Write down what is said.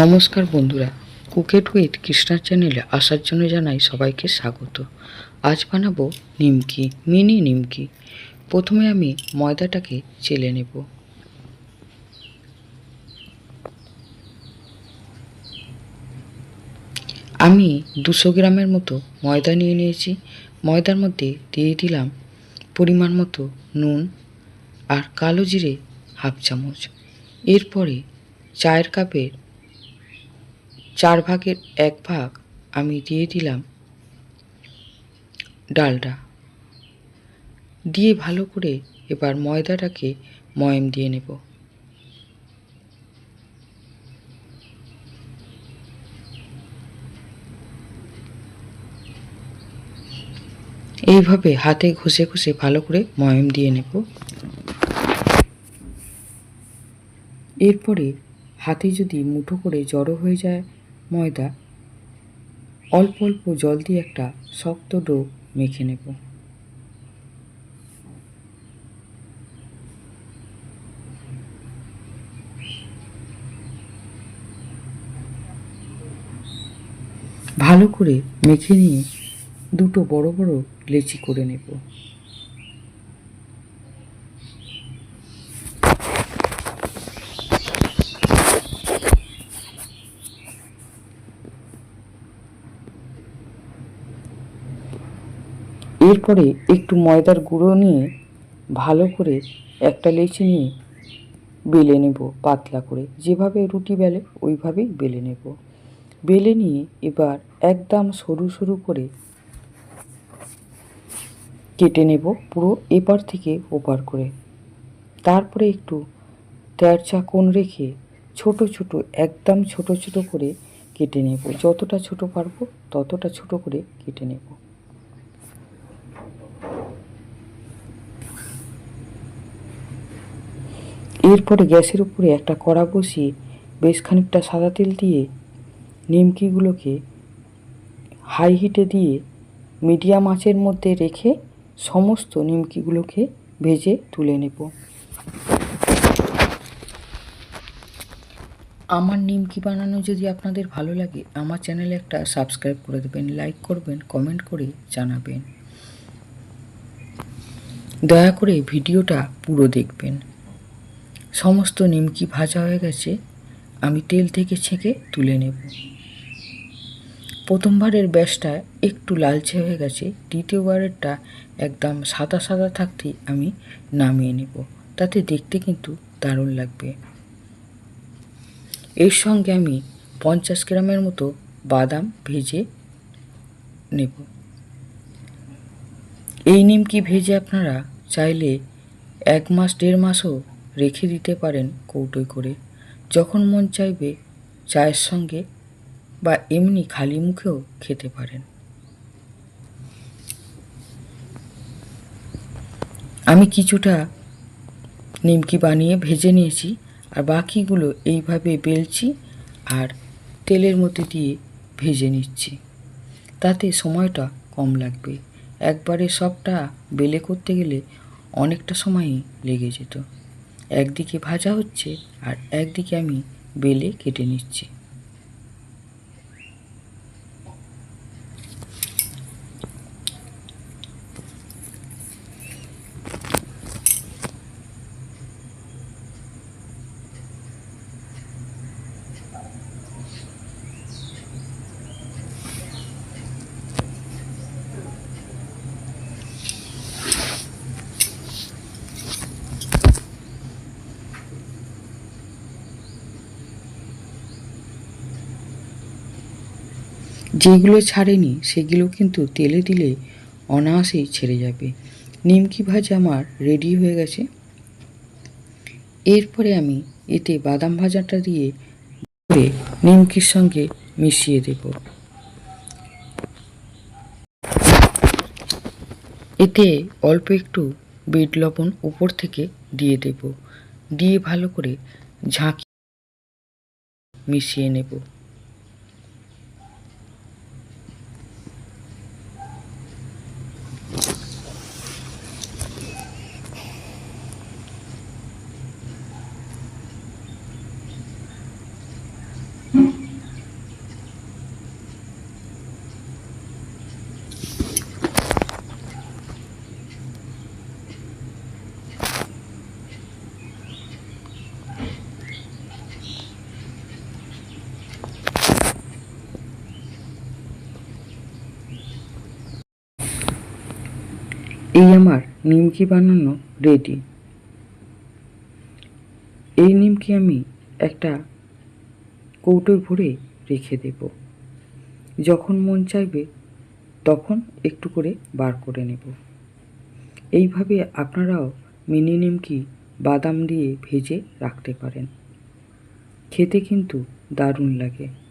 নমস্কার বন্ধুরা, cook it with কৃষ্ণার চ্যানেলে আসার জন্য জানাই সবাইকে স্বাগত। আজ বানাবো নিমকি, মিনি নিমকি। প্রথমে আমি ময়দাটাকে চেলে নেব। আমি দুশো গ্রামের মতো ময়দা নিয়ে নিয়েছি। ময়দার মধ্যে দিয়ে দিলাম পরিমাণ মতো নুন আর কালো জিরে হাফ চামচ। এরপরে চায়ের কাপের চার ভাগের এক ভাগ আমি দিয়ে দিলাম ডালটা দিয়ে ভালো করে এবার ময়দাটাকে ময়াম দিয়ে নেব। এইভাবে হাতে ঘষে ঘষে ভালো করে ময়াম দিয়ে নেব। এরপরে হাতে যদি মুঠো করে জড়ো হয়ে যায় ময়দা। অল্প অল্প জল দিয়ে একটা শক্ত ডো মেখে নেব। ভালো করে মেখে নিয়ে দুটো বড় বড় লেচি করে নেব। এরপরে একটু ময়দার গুঁড়ো নিয়ে ভালো করে একটা লেচি নিয়ে বেলে নেব, পাতলা করে। যেভাবে রুটি বেলে, ওইভাবেই বেলে নেব। বেলে নিয়ে এবার একদম সরু সরু করে কেটে নেব পুরো এপার থেকে ওপার করে। তারপরে একটু তেরচা কোণ রেখে ছোট ছোট, একদম ছোট ছোট করে কেটে নেব। যতটা ছোট পারব ততটা ছোট করে কেটে নেব। এরপরে গ্যাসের উপরে একটা কড়া বসিয়ে বেশ খানিকটা সাদা তেল দিয়ে নিমকিগুলোকে হাই হিটে দিয়ে মিডিয়াম আঁচের মধ্যে রেখে সমস্ত নিমকিগুলোকে ভেজে তুলে নেব। আমার নিমকি বানানো যদি আপনাদের ভালো লাগে, আমার চ্যানেলে একটা সাবস্ক্রাইব করে দেবেন, লাইক করবেন, কমেন্ট করে জানাবেন। দয়া করে ভিডিওটা পুরো দেখবেন। সমস্ত নিমকি ভাজা হয়ে গেছে, আমি তেল থেকে ছেঁকে তুলে নেব। প্রথমবারের ব্যাসটা একটু লালচে হয়ে গেছে, দ্বিতীয়বারেরটা একদম সাদা সাদা থাকতেই আমি নামিয়ে নেব। তাতে দেখতে কিন্তু দারুণ লাগবে। এর সঙ্গে আমি পঞ্চাশ গ্রামের মতো বাদাম ভেজে নেব। এই নিমকি ভেজে আপনারা চাইলে এক মাস, দেড় মাসও রেখে দিতে পারেন কৌটোয় করে। যখন মন চাইবে চায়ের সঙ্গে বা এমনি খালি মুখেও খেতে পারেন। আমি কিছুটা নিমকি বানিয়ে ভেজে নিয়েছি আর বাকিগুলো এইভাবে বেলছি আর তেলের মধ্যে দিয়ে ভেজে নিচ্ছি। তাতে সময়টা কম লাগবে। একবারে সবটা বেলে করতে গেলে অনেকটা সময়ই লেগে যেত। একদিকে ভাজা হচ্ছে আর একদিকে আমি বেলে কেটে নিচ্ছি। যেগুলো ছাড়েনি, সেগুলো কিন্তু তেলে দিলে অনায়াসেই ছেড়ে যাবে। নিমকি ভাজা আমার রেডি হয়ে গেছে। এরপরে আমি এতে বাদাম ভাজাটা দিয়ে করে নিমকির সঙ্গে মিশিয়ে দেব। এতে অল্প একটু বিট লবণ উপর থেকে দিয়ে দেব। দিয়ে ভালো করে ঝাঁকি মিশিয়ে নেব। এই আমার নিমকি বানানো রেডি। এই নিমকি আমি একটা কৌটোয় ভরে রেখে দেব। যখন মন চাইবে, তখন একটু করে বার করে নেব। এইভাবে আপনারাও মিনি নিমকি বাদাম দিয়ে ভেজে রাখতে পারেন। খেতে কিন্তু দারুণ লাগে।